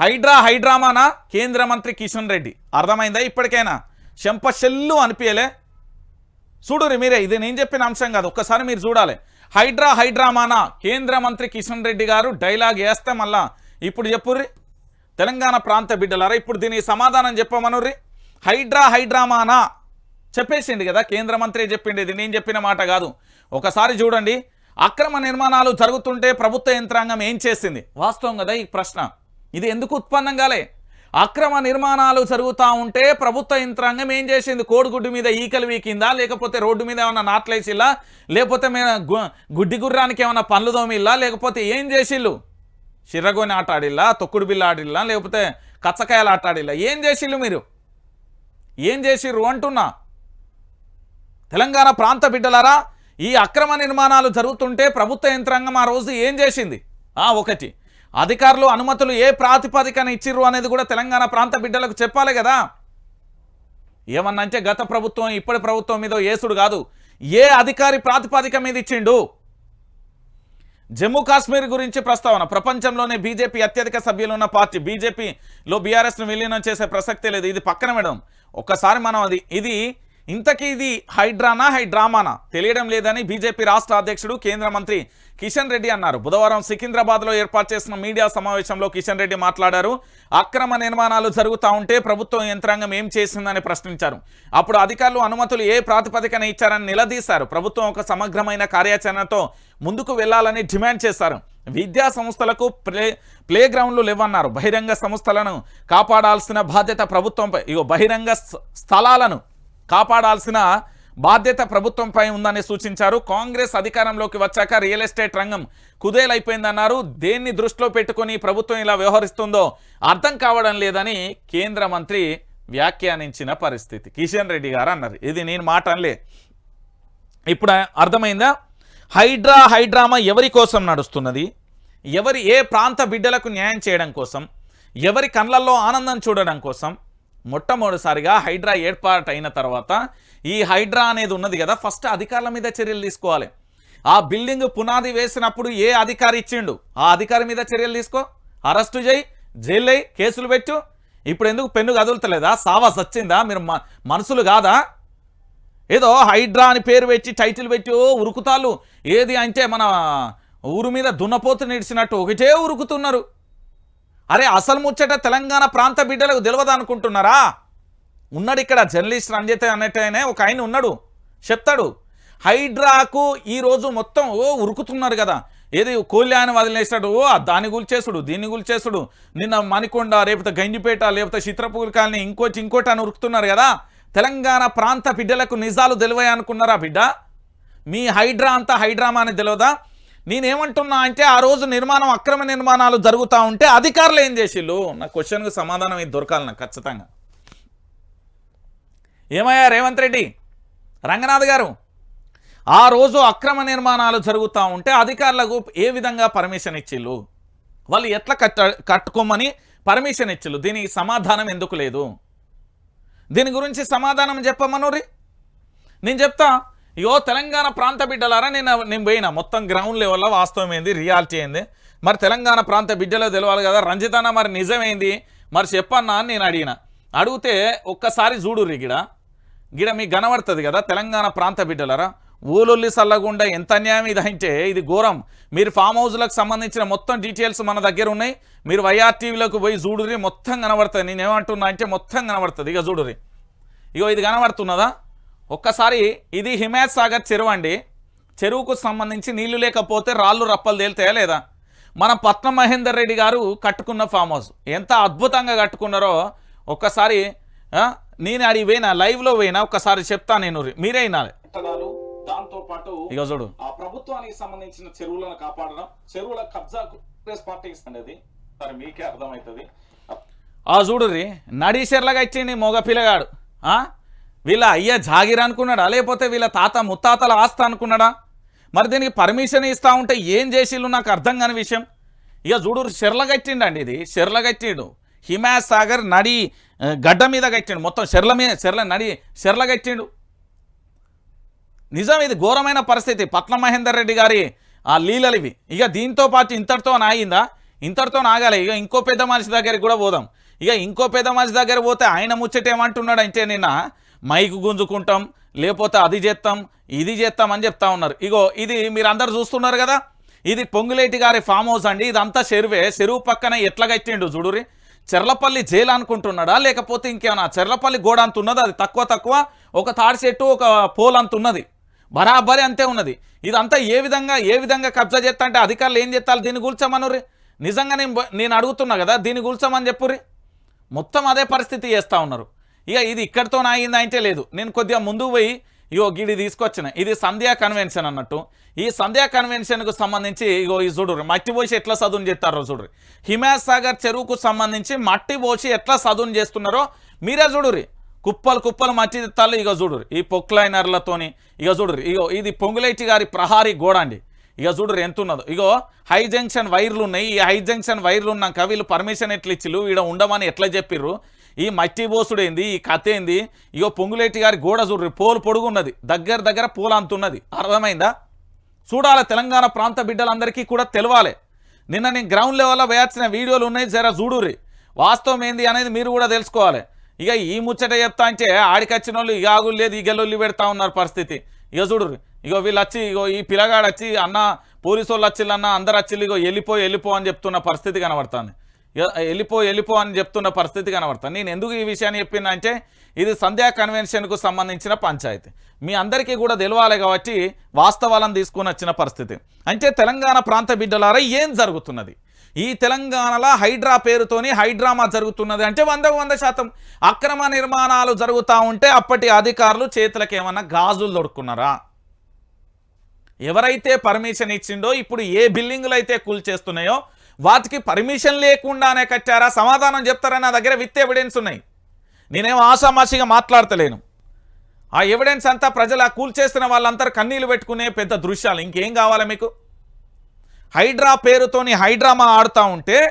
హైడ్రా హైడ్రామానా? కేంద్ర మంత్రి కిషన్ రెడ్డి. అర్థమైందా ఇప్పటికైనా? చెంపశెల్లు అనిపించలే చూడురి మీరే ఇది నేను చెప్పిన అంశం కాదు. ఒక్కసారి మీరు చూడాలి. హైడ్రా హైడ్రామానా? కేంద్ర మంత్రి కిషన్ రెడ్డి గారు డైలాగ్ వేస్తే మళ్ళా ఇప్పుడు చెప్పుర్రి. తెలంగాణ ప్రాంత బిడ్డలారా ఇప్పుడు దీనికి సమాధానం చెప్పమనుర్రి. హైడ్రా హైడ్రామానా? చెప్పేసింది కదా కేంద్ర మంత్రి చెప్పిండి ఇది నేను చెప్పిన మాట కాదు. ఒకసారి చూడండి. అక్రమ నిర్మాణాలు జరుగుతుంటే ప్రభుత్వ యంత్రాంగం ఏం చేసింది? వాస్తవం కదా ఈ ప్రశ్న. ఇది ఎందుకు ఉత్పన్నం కాలే? అక్రమ నిర్మాణాలు జరుగుతూ ఉంటే ప్రభుత్వ యంత్రాంగం ఏం చేసింది? కోడిగుడ్డు మీద ఈకలు వీకిందా? లేకపోతే రోడ్డు మీద ఏమైనా నాట్లేసిల్లా? లేకపోతే మేము గుడ్డి గుర్రానికి ఏమైనా పనులు దోమిల్లా లేకపోతే ఏం చేసిల్లు? చిర్రగోని ఆట ఆడిల్లా? తొక్కుడు బిల్ల ఆడిల్లా? లేకపోతే కచ్చకాయలు ఆట ఆడిల్లా? ఏం చేసిల్లు మీరు? ఏం చేసిర్రు అంటున్నా? తెలంగాణ ప్రాంత బిడ్డలారా ఈ అక్రమ నిర్మాణాలు జరుగుతుంటే ప్రభుత్వ యంత్రాంగం ఆ రోజు ఏం చేసింది? ఒకటి అధికారులు అనుమతులు ఏ ప్రాతిపదికన ఇచ్చిర్రు అనేది కూడా తెలంగాణ ప్రాంత బిడ్డలకు చెప్పాలి కదా. ఏమన్నా అంటే గత ప్రభుత్వం ఇప్పటి ప్రభుత్వం మీద ఏసుడు కాదు. ఏ అధికారి ప్రాతిపదిక మీద ఇచ్చిండు? జమ్మూ కాశ్మీర్ గురించి ప్రస్తావన. ప్రపంచంలోనే బీజేపీ అత్యధిక సభ్యులు ఉన్న పార్టీ. బీజేపీలో బీఆర్ఎస్ను విలీనం చేసే ప్రసక్తే లేదు. ఇది పక్కన మేడం ఒక్కసారి మనం అది ఇది ఇంతకీ ఇది హైడ్రానా హైడ్రామానా? తెలియడం లేదని బీజేపీ రాష్ట్ర అధ్యక్షుడు కేంద్ర మంత్రి కిషన్ రెడ్డి అన్నారు. బుధవారం సికింద్రాబాద్లో ఏర్పాటు చేసిన మీడియా సమావేశంలో కిషన్ రెడ్డి మాట్లాడారు. అక్రమ నిర్మాణాలు జరుగుతూ ఉంటే ప్రభుత్వం యంత్రాంగం ఏం చేసిందని ప్రశ్నించారు. అప్పుడు అధికారులు అనుమతులు ఏ ప్రాతిపదికన ఇచ్చారని నిలదీశారు. ప్రభుత్వం ఒక సమగ్రమైన కార్యాచరణతో ముందుకు వెళ్ళాలని డిమాండ్ చేశారు. విద్యా సంస్థలకు ప్లే ప్లే గ్రౌండ్లు లేవన్నారు. బహిరంగ సంస్థలను కాపాడాల్సిన బాధ్యత ప్రభుత్వంపై ఇగో బహిరంగ స్థ- స్థలాలను కాపాడాల్సిన బాధ్యత ప్రభుత్వంపై ఉందని సూచించారు. కాంగ్రెస్ అధికారంలోకి వచ్చాక రియల్ ఎస్టేట్ రంగం కుదేలైపోయిందన్నారు. దేన్ని దృష్టిలో పెట్టుకొని ప్రభుత్వం ఇలా వ్యవహరిస్తుందో అర్థం కావడం లేదని కేంద్ర మంత్రి వ్యాఖ్యానించిన పరిస్థితి. కిషన్ రెడ్డి గారు అన్నారు. ఇది నేను మాట అనలే. ఇప్పుడు అర్థమైందా? హైడ్రా హైడ్రామా ఎవరి కోసం నడుస్తున్నది? ఎవరి ఏ ప్రాంత బిడ్డలకు న్యాయం చేయడం కోసం? ఎవరి కళ్ళల్లో ఆనందం చూడడం కోసం? మొట్టమొదటిసారిగా హైడ్రా ఏర్పాటు అయిన తర్వాత ఈ హైడ్రా అనేది ఉన్నది కదా ఫస్ట్ అధికారుల మీద చర్యలు తీసుకోవాలి. ఆ బిల్డింగ్ పునాది వేసినప్పుడు ఏ అధికారి ఇచ్చిండు? ఆ అధికారి మీద చర్యలు తీసుకో. అరెస్టు చేయి జైలు అయ్యి కేసులు పెట్టు. ఇప్పుడు ఎందుకు పెన్ను కదులుతలేదా? సావా సచ్చిందా మీరు మ- కాదా? ఏదో హైడ్రా అని పేరు పెట్టి టైటిల్ పెట్టి ఓ ఏది అంటే మన ఊరు మీద దున్నపోతు నిడిచినట్టు ఒకటే ఉరుకుతున్నారు. అరే అసలు ముచ్చట తెలంగాణ ప్రాంత బిడ్డలకు తెలియదు అనుకుంటున్నారా? ఉన్నాడు ఇక్కడ జర్నలిస్ట్ రంజిత్ అనేటైనా ఒక ఆయన ఉన్నాడు. చెప్తాడు హైడ్రాకు ఈరోజు మొత్తం ఓ ఉరుకుతున్నారు కదా. ఏది కోల్యాన్ని వదిలేసాడు ఓ దాన్ని గుల్చేసుడు దీన్ని గుల్చేసుడు. నిన్న మణికొండ లేకపోతే గంజిపేట లేకపోతే చిత్రపూర్ కాలనీ ఇంకోటి ఇంకోటి అని ఉరుకుతున్నారు కదా. తెలంగాణ ప్రాంత బిడ్డలకు నిజాలు తెలివాయి అనుకున్నారా బిడ్డ? మీ హైడ్రా అంతా హైడ్రామా అని తెలియదా నేనేమంటున్నా అంటే ఆ రోజు నిర్మాణం అక్రమ నిర్మాణాలు జరుగుతూ ఉంటే అధికారులు ఏం చేసిళ్ళు? నా క్వశ్చన్కు సమాధానం ఇది దొరకాలి నాకు ఖచ్చితంగా. ఏమయ్యా రేవంత్ రెడ్డి? రంగనాథ్ గారు ఆ రోజు అక్రమ నిర్మాణాలు జరుగుతూ ఉంటే అధికారులకు ఏ విధంగా పర్మిషన్ ఇచ్చిళ్ళు? వాళ్ళు ఎట్లా కట్ట కట్టుకోమని పర్మిషన్ ఇచ్చిళ్ళు? దీనికి సమాధానం ఎందుకు లేదు? దీని గురించి సమాధానం చెప్పమనురి నేను చెప్తా ఇగో తెలంగాణ ప్రాంత బిడ్డలారా నేను నేను పోయినా. మొత్తం గ్రౌండ్ లెవెల్లో వాస్తవం ఏంది రియాలిటీ ఏంది. మరి తెలంగాణ ప్రాంత బిడ్డలో తెలవాలి కదా రంజితన్న మరి నిజమేంది? మరి చెప్పన్నా అని నేను అడిగిన. అడిగితే ఒక్కసారి చూడుర్రి గిడ. గిడ మీకు కనబడుతుంది కదా తెలంగాణ ప్రాంత బిడ్డలరా. ఊలొల్లి సల్లగుండా ఎంత అన్యాయం ఇది అంటే ఇది ఘోరం. మీరు ఫామ్ హౌస్లకు సంబంధించిన మొత్తం డీటెయిల్స్ మన దగ్గర ఉన్నాయి. మీరు వైఆర్టీవీలోకి పోయి చూడుర్రి మొత్తం కనబడుతుంది. నేను ఏమంటున్నా అంటే మొత్తం కనబడుతుంది. ఇక చూడుర్రి ఇగో ఇది కనబడుతున్నదా? ఒక్కసారి ఇది హిమాయత్ సాగర్ చెరువు అండి. చెరువుకు సంబంధించి నీళ్ళు లేకపోతే రాళ్ళు రప్పలు తేలుతాయా లేదా? మన పట్నం మహేందర్ రెడ్డి గారు కట్టుకున్న ఫామ్ హౌస్. ఎంత అద్భుతంగా కట్టుకున్నారో ఒక్కసారి నేను అడి పోయినా లైవ్లో పోయినా ఒక్కసారి చెప్తా నేను. మీరే వినాలి. దాంతో పాటు చూడు. ఆ ప్రభుత్వానికి సంబంధించిన చెరువులను కాపాడడం చెరువుల కబ్జా కాంగ్రెస్ పార్టీకి అనేది సరే మీకే అర్థమవుతుంది. ఆ చూడుర్రి. నడీసెర్లగా ఇచ్చింది మగ పిల్లగాడు ఆ? వీళ్ళ అయ్య జాగిర అనుకున్నాడా? లేకపోతే వీళ్ళ తాత ముత్తాతల ఆస్త అనుకున్నాడా? మరి దీనికి పర్మిషన్ ఇస్తా ఉంటే ఏం చేసిళ్ళు నాకు అర్థం కాని విషయం? ఇక చూడు చెర్లగట్టిండండి ఇది. చెర్లగట్టిండు హిమాయత్ సాగర్ నడి గడ్డ మీద కట్టిండు. మొత్తం చెర్ల మీద చెర్ల నడి చెర్లగట్టిండు నిజం ఇది ఘోరమైన పరిస్థితి. పట్ల మహేందర్ రెడ్డి గారి ఆ లీలలు ఇవి. ఇక దీంతో పాటు ఇంతటితో ఆగిందా ఇంతటితో ఆగాలి ఇక ఇంకో పెద్ద మనిషి దగ్గరికి కూడా పోదాం. ఇక ఇంకో పెద్ద మనిషి దగ్గర పోతే ఆయన ముచ్చట ఏమంటున్నాడు అంటే నిన్న మైకు గుంజుకుంటాం లేకపోతే అది చేస్తాం ఇది చేస్తాం అని చెప్తా ఉన్నారు. ఇగో ఇది మీరు అందరు చూస్తున్నారు కదా? ఇది పొంగులేటి గారి ఫామ్ హౌస్ అండి. ఇదంతా చెరువే. చెరువు పక్కన ఎట్లా కట్టిండు చూడురి చెర్లపల్లి జైలు అనుకుంటున్నాడా? లేకపోతే ఇంకేమన్నా చెర్లపల్లి గోడ అంత ఉన్నది? అది తక్కువ తక్కువ ఒక తాడి చెట్టు ఒక పోల్ అంత ఉన్నది. బరాబరి అంతే ఉన్నది. ఇదంతా ఏ విధంగా ఏ విధంగా కబ్జా చేస్తా అంటే అధికారులు ఏం చేస్తారు దీన్ని కూల్చమనురి నిజంగా నేను నేను అడుగుతున్నా కదా దీన్ని కూల్చమని చెప్పురి మొత్తం అదే పరిస్థితి చేస్తూ ఉన్నారు. ఇక ఇది ఇక్కడితో ఆగిందా అంటే లేదు. నేను కొద్దిగా ముందుకు పోయి ఇగో గిడి తీసుకొచ్చిన. ఇది సంధ్యా కన్వెన్షన్ అన్నట్టు. ఈ సంధ్యా కన్వెన్షన్కు సంబంధించి ఇగో ఈ చూడు మట్టి పోసి ఎట్లా చదువుని చెప్తారో చూడరు హిమాయత్ సాగర్ చెరువుకు సంబంధించి మట్టి పోసి ఎట్లా చదువుని చేస్తున్నారో మీరే చూడురి కుప్పలు కుప్పలు మట్టి తిత్తాలు ఇక చూడురు ఈ పొక్లైనర్లతోని ఇక చూడురు ఇగో ఇది పొంగులేటి గారి ప్రహారీ గోడ అండి. ఇక చూడరు ఎంత ఉన్నదో. ఇగో హై జంక్షన్ వైర్లు ఉన్నాయి. ఈ హై జంక్షన్ వైర్లు ఉన్నాక వీళ్ళు పర్మిషన్ ఎట్లా ఇచ్చిళ్ళు? ఈడ ఉండమని ఎట్లా చెప్పిర్రు? ఈ మట్టి బోసుడు ఏంది? ఈ కథ ఏంది? ఇగో పొంగులేటి గారి గోడ చూడ్రి పోలు పొడుగున్నది దగ్గర దగ్గర పూల అంతున్నది అర్థమైందా? చూడాలి తెలంగాణ ప్రాంత బిడ్డలందరికీ కూడా తెలవాలి. నిన్న నేను గ్రౌండ్ లెవెల్లో వేయాల్సిన వీడియోలు ఉన్నాయి జర చూడుర్రి. వాస్తవం ఏంది అనేది మీరు కూడా తెలుసుకోవాలి. ఇక ఈ ముచ్చట చెప్తా అంటే ఆడికొచ్చిన వాళ్ళు ఇక ఆగులు లేదు ఈ పెడతా ఉన్నారు పరిస్థితి. ఇక చూడుర్రి. ఇగో వీళ్ళు వచ్చి ఇగో ఈ పిల్లగాడు వచ్చి అన్న పోలీసు వాళ్ళు వచ్చిల్లన్న అందరు వచ్చి ఇగో వెళ్ళిపో వెళ్ళిపో అని చెప్తున్న పరిస్థితి కనబడుతుంది. వెళ్ళిపో వెళ్ళిపో అని చెప్తున్న పరిస్థితి కనబడుతుంది నేను ఎందుకు ఈ విషయాన్ని చెప్పిన అంటే ఇది సంధ్యా కన్వెన్షన్కు సంబంధించిన పంచాయతీ. మీ అందరికీ కూడా తెలవాలి కాబట్టి వాస్తవాలను తీసుకుని వచ్చిన పరిస్థితి. అంటే తెలంగాణ ప్రాంత బిడ్డలారా ఏం జరుగుతున్నది? ఈ తెలంగాణలో హైడ్రా పేరుతోని హైడ్రామా జరుగుతున్నది అంటే వందకు వంద శాతం అక్రమ నిర్మాణాలు జరుగుతూ ఉంటే అప్పటి అధికారులు చేతులకు ఏమన్నా గాజులు దొరుకున్నారా ఎవరైతే పర్మిషన్ ఇచ్చిండో ఇప్పుడు ఏ బిల్డింగులు అయితే కూల్ చేస్తున్నాయో వాటికి పర్మిషన్ లేకుండానే కట్టారా? సమాధానం చెప్తారా? నా దగ్గర విత్ ఎవిడెన్స్ ఉన్నాయి. నేనేం ఆషామాషిగా మాట్లాడతలేను. ఆ ఎవిడెన్స్ అంతా ప్రజలు ఆ కూల్చేస్తున్న వాళ్ళందరూ కన్నీళ్ళు పెట్టుకునే పెద్ద దృశ్యాలు. ఇంకేం కావాలి మీకు? హైడ్రా పేరుతోని హైడ్రామా ఆడుతూ ఉంటే